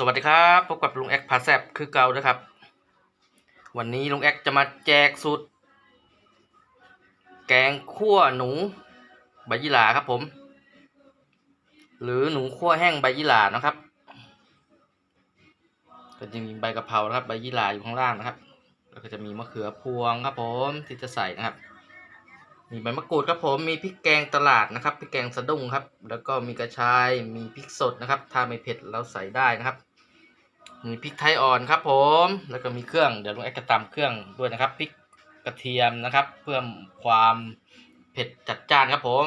สวัสดีครับพบกับลุงแอคพาแซบคือเก่านะครับ วันนี้ลุงแอคจะมาแจกสูตรแกงคั่วหนูใบยี่หร่าครับผม หรือหนูคั่วแห้งใบยี่หร่านะครับก็จะมีใบกะเพรานะครับใบยี่หร่าอยู่ข้างล่างนะครับ แล้วก็จะมีมะเขือพวงครับผมที่จะใส่นะครับ มีใบมะกรูดครับผมมีพริกแกงตลาดนะครับพริกแกงสะดุ้งครับ แล้วก็มีกระชายมีพริกสดนะครับ ถ้าไม่เผ็ดเราใส่ได้นะครับ มีพริกไทยอ่อนครับ ผม แล้วก็มีเครื่องเดี๋ยวลุงแอคจะตำเครื่องด้วยนะครับพริกกระเทียมนะครับ เพื่อความเผ็ดจัดจ้านครับผม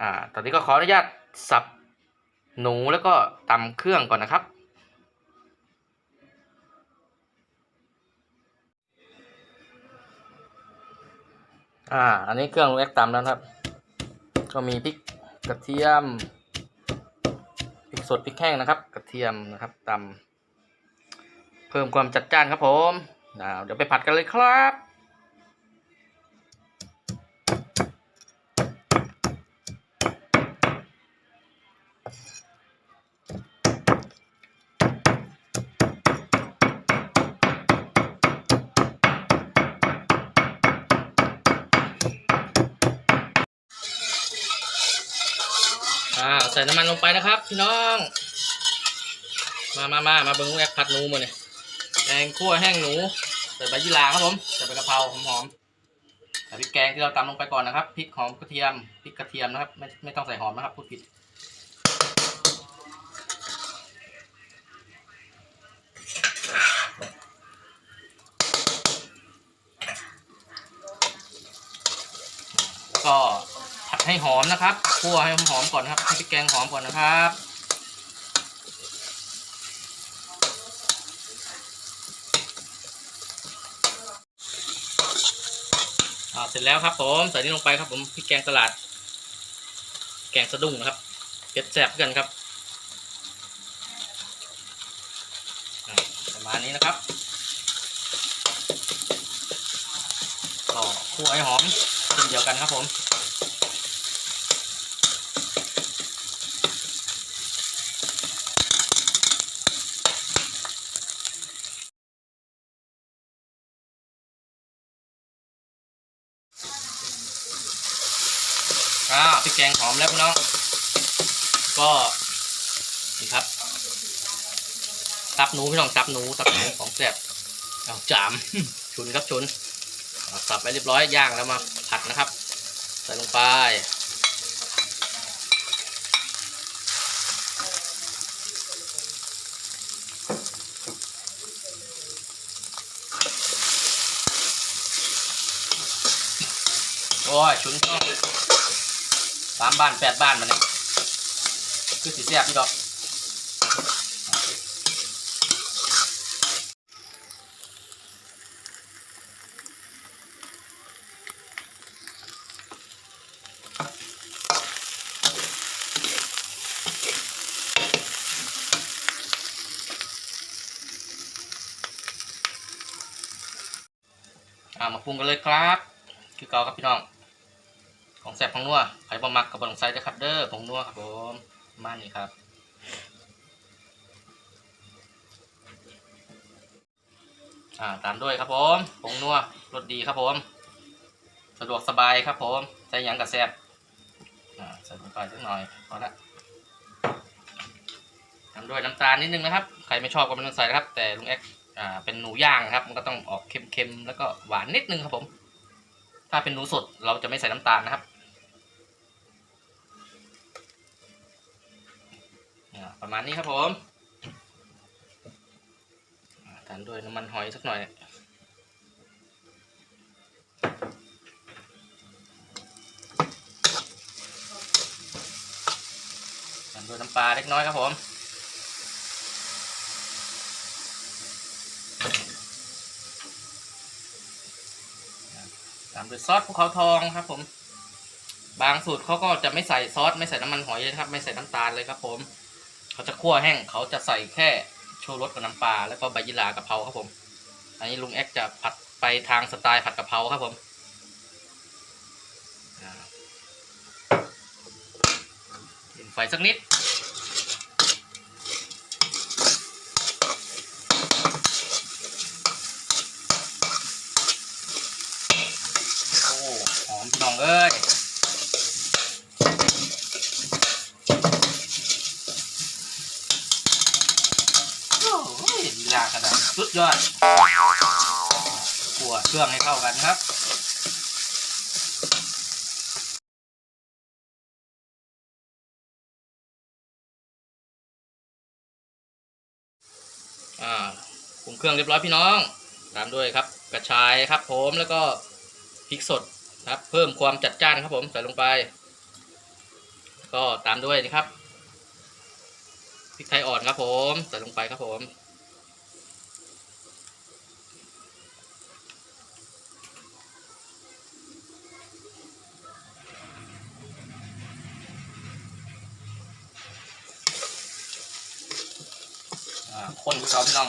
อ่า ตอนนี้ก็ขออนุญาตสับหนูแล้วก็ตำเครื่องก่อนนะครับอ่า อันนี้เครื่องลุงแอคตำแล้วครับ ก็มีพริกกระเทียม พริกสดพริกแห้งนะครับก เทียมนะครับตำเพิ่มความจัดจ้านครับผมเดี๋ยวไปผัดกันเลยครับอ่าใส่น้ำมันลงไปนะครับ พี่น้อง มามามามาเบิ้งแอกผัดหนูมาเนี่ยแกงคั่วแห้งหนูใส่ใบยี่หร่าครับผมใส่ใบกะเพราหอมๆใส่พริกแกงที่เราตำลงไปก่อนนะครับพริกหอมกระเทียมพริกกระเทียมนะครับ ไม่ไม่ต้องใส่หอมนะครับพูดผิดแล้วก็ผัดให้หอมนะครับคั่วให้หอมๆก่อนนะครับให้พริกแกงหอมก่อนนะครับ อ่าเสร็จแล้วครับผมใส่นี่ลงไปครับผมพริกแกงตลาด แกงสะดุ้งนะครับเผ็ดแสบกันครับประมาณนี้นะครับก็คั่วไอ้หอมเช่นเดียวกันครับผมอ่าพริกแก งหอมแล้วพี่น้อง ก็นี่ครับ ตับหนูพี่น้องตับหนูตับหนูของแซ่บเอาจามชุนครับชุนสับไปเรียบร้อยย่างแล้วมาผัดนะครับ ใส่ลงไปโอ้ยชุนช่อง สามบ้านแปดบ้านมาเนี่ยคือสีแซ่บพี่ดอกามาปรุงกันเลยครับ คือเกาครับพี่น้อง ของแซบของนัวไผ่บะมักกับบะหลงไซด้วยครับเด้อผงนัวครับผมมานี้ครับอ่าตามด้วยครับผมผงนัวรสดีครับผม สะดวกสบายครับผมใส่หยังกับแซ่บอ่าใส่ลงไปสักหน่อยพอละตามด้วยน้ำตาลนิดนึงนะครับ ใครไม่ชอบก็ไม่ต้องใส่นะครับ แต่ลุงแอ๊กอ่าเป็นหนูย่างนะครับ มันก็ต้องออกเค็มๆแล้วก็หวานนิดนึงครับผม ถ้าเป็นหนูสดเราจะไม่ใส่น้ำตาลนะครับ ประมาณนี้ครับผมอ่าทานด้วยน้ำมันหอยสักหน่อยตามด้วยน้ำปลาเล็กน้อยครับผมตามด้วยซอสภูเขาทองครับ ผม บางสูตรเขาก็จะไม่ใส่ซอสไม่ใส่น้ำมันหอยนะครับ ไม่ใส่น้ำตาลเลยครับผม เขาจะคั่วแห้งเขาจะใส่แค่ชูรสกับน้ำปลาแล้วก็ใบยีหร่ากะเพราครับผม อันนี้ลุงแอ๊กจะผัดไปทางสไตล์ผัดกะเพราครับผมติดไฟสักนิด โอ้หอมพี่งเลย อดขั่วเครื่องให้เข้ากันครับอ่าปรุงเครื่องเรียบร้อยพี่น้อง ตามด้วยครับ กระชายครับผมแล้วก็พริกสดครับ เพิ่มความจัดจ้านครับผมใส่ลงไป ก็ตามด้วยนะครับพริกไทยอ่อนครับผมใส่ลงไปครับผม คนกูเก่าพี่น้อง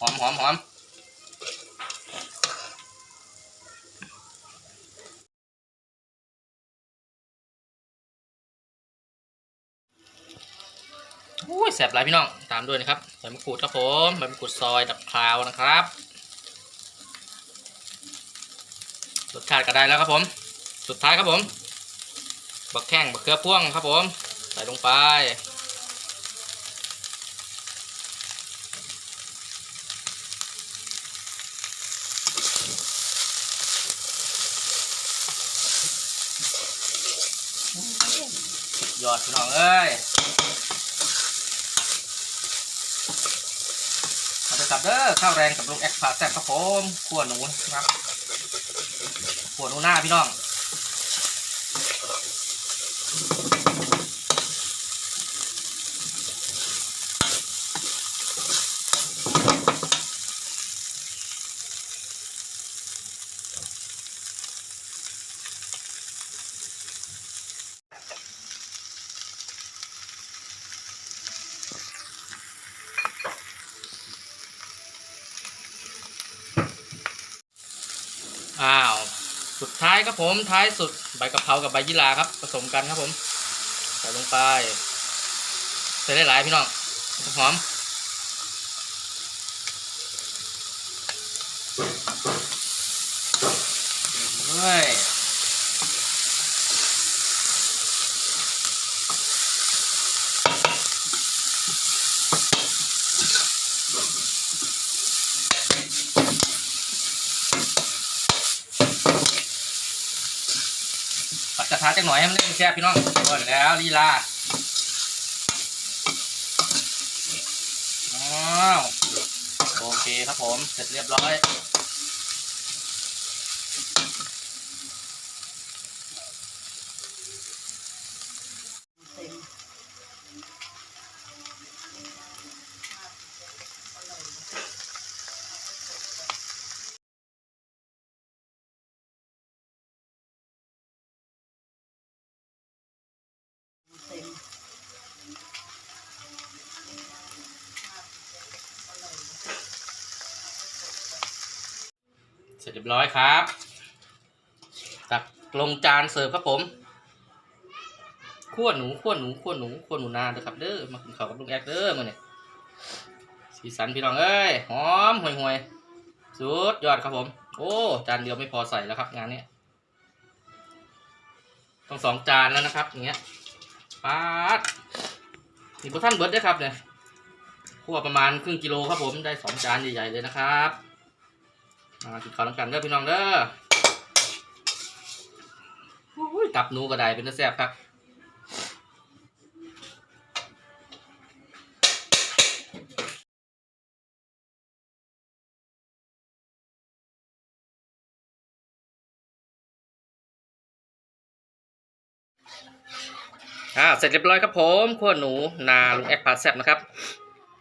หอมหอมหอมอุ้ยแสบหลายพี่น้องตามด้วยนะครับใบมะกรูดครับผมใบมะกรูดซอยดับคลาวนะครับรสชาติก็ได้แล้วครับผม สุดท้ายครับผมบักแข้งบักเขือพ่วงครับผม ใส่ลงไป สุดยอด พี่น้องเอ้ยมาจะกลับเด้อข้าวแรงกับลูกแอคพาแซ่บครับผมขั่วหนูนะครับขั่วหนูหน้าพี่น้อง อ้าว สุดท้าย ครับผมท้ายสุดใบกะเพรากับใบยี่หราครับ ผสมกันครับผมใส่ลงไปใส่ได้หลายพี่น้องหอมเฮ้ย ระทะจังหน่อยให้มันได้แซ่บพี่น้องก่อนแล้วลีลาอ้าวโอเคครับผม เสร็จเรียบร้อย ร็จเรียบร้อยครับ ตักลงจานเสิร์ฟครับผมขั้วหนูขั้วหนูขั้วหนูขั้วหนูนาเด้อครับเด้อมากินข้าวกับลุงแอกเด้อมาเนี่ยสีสันพี่น้องเอ้ยหอมห่วยห่วยๆสุดยอดครับผม โอ้จานเดียวไม่พอใส่แล้วครับงานเนี้ยต้องสองจานแล้วนะครับ อย่างเงี้ยป๊าดนี่พวกท่านเบิร์ดด้วยครับเนี่ยคั่วประมาณครึ่งกิโลครับผมได้สองจานใหญ่ๆเลยนะครับ มากินข้าวน้ำกันเด้อพี่น้องเด้ออุ้ยตับหนูก็ได้เป็นตาแซ่บครับอ่าเสร็จเรียบร้อยครับผมขั้วหนูนาลุงแอคพาแซบนะครับ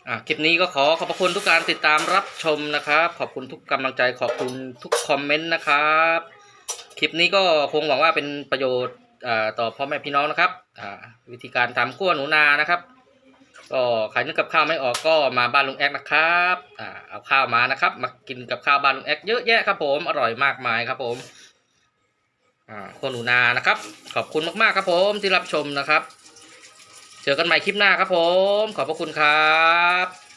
อ่าคลิปนี้ก็ขอขอบพระคุณทุกการติดตามรับชมนะครับ ขอบคุณทุกกำลังใจขอบคุณทุกคอมเมนต์นะครับ คลิปนี้ก็คงหวังว่าเป็นประโยชน์อ่าต่อพ่อแม่พี่น้องนะครับอ่าวิธีการทำขั้วหนูนานะครับก็ใครนึกกับข้าวไม่ออกก็มาบ้านลุงแอ๊กนะครับอ่าเอาข้าวมานะครับ มากินกับข้าวบ้านลุงแอ๊กเยอะแยะครับผมอร่อยมากมายครับผมอ่าขั้วหนูนานะครับ ขอบคุณมากๆครับผมที่รับชมนะครับ เจอกันใหม่คลิปหน้าครับผม ขอบพระคุณครับ